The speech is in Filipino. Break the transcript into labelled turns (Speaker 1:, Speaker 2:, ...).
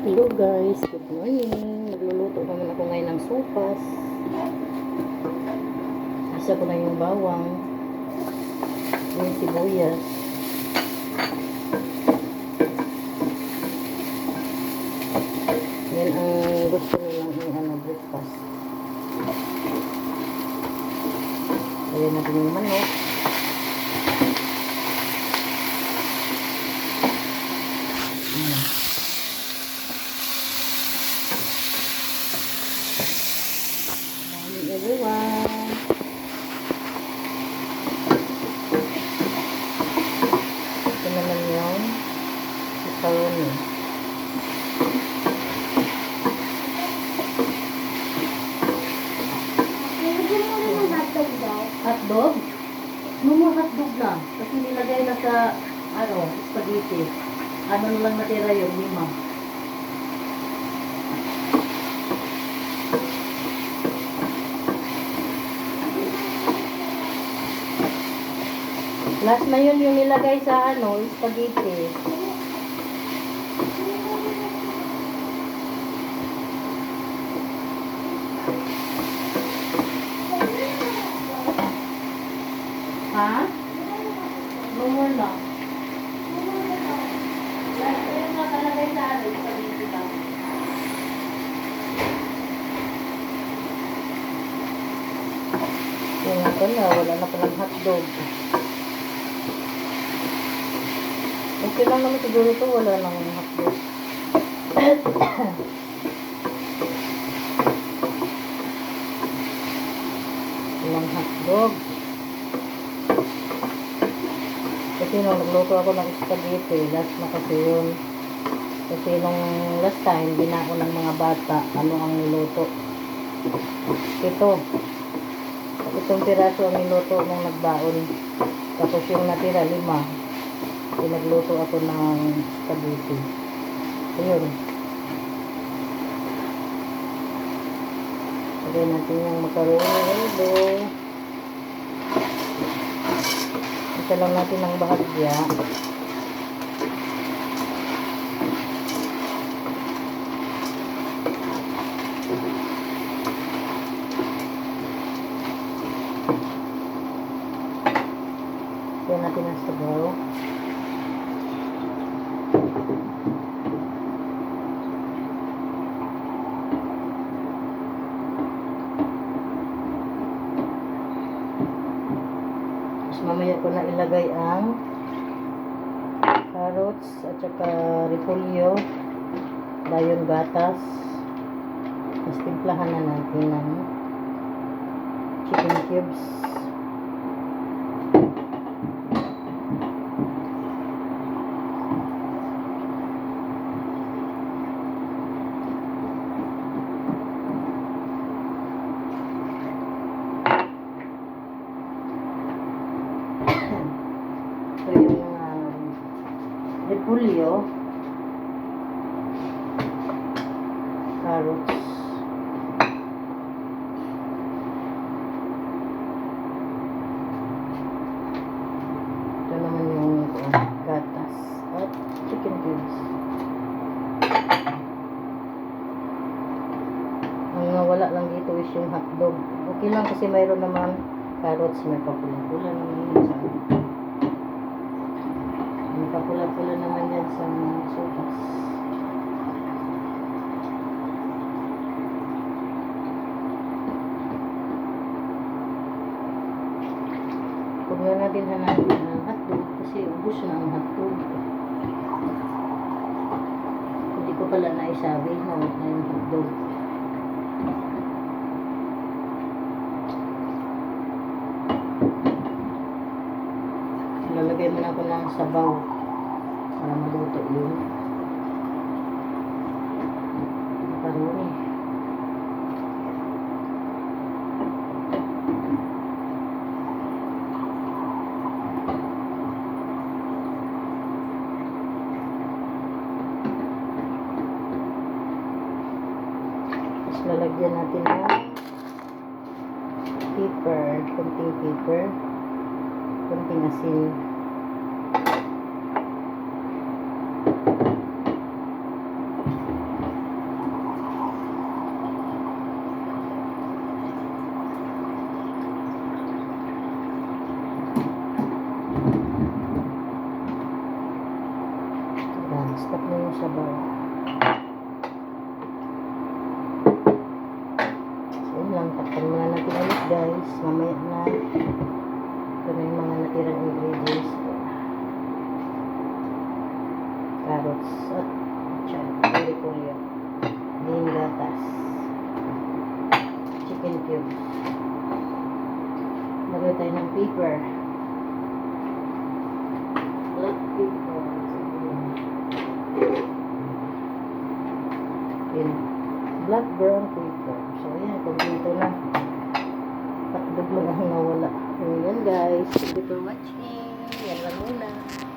Speaker 1: Hello guys, good morning. Nagluluto naman ako ngayon ng sopas. Isa ko na yung bawang. Yung sibuyas. Yan ang gusto nilang yung ano, breakfast. Ayan natin yung manok. Everyone. Ito naman yung macaroni.
Speaker 2: Hotdog daw.
Speaker 1: Hotdog? Lang. Kasi nilagay na sa, ano, spaghetti. Ano lang natira yung lima. Last na yun yung nilagay sa ano, spaghetti. Ha? Mumo lang. Yung nakalagay sa ano, spaghetti lang. Yung nga pala, wala na palang hotdog. Okay lang naman siguro to, wala nang hotdog. Walang hotdog. Kasi nung nagluto ako ng spaghetti, last na kasi yun. Kasi nung last time, binako ng mga bata, ano ang niluto. Ito. Itong piraso ang niluto nung nagbaon. Tapos yung natira, lima. Pinagluto ako ng spaghetti. Ayun. Lagay natin yung macaroni elbow. Isa lang natin ng bahagya. Lagyan natin ang sabaw. Tapos mamaya ko na ilagay ang carrots at saka repolyo, dayon gatas. Tapos timplahan na natin ng chicken cubes. Ito yung uh, repolyo, carrots, ito naman yung uh, gatas at chicken cubes. Ang nawala lang dito is yung hotdog. Okay lang kasi mayroon naman carrots, may papula-pula naman yun sa may papula-pula yan sa sopas. Huwag na natin hanapin hotdog kasi ubus na ang hotdog. Hindi ko pala naisabi na wala na yung hotdog. Lalagay mo na ako ng sabaw para maluto yun. Macaroni. Tapos lalagyan natin ng pepper, kunting pepper, kunting asin. Stop na yung sabaw. So, yun lang. Takpan muna natin ulit guys. Mamaya na. Ito na yung mga natirang ingredients. Carrots at chan. Pili-pulyo. Din gatas. Chicken cubes. Lagay tayo ng paper. Black paper. Yun. Black brown paper. So, ayan. Kompleto na. Takdog lang ang nawala. Ayan guys. Thank you for watching. Yan lang muna.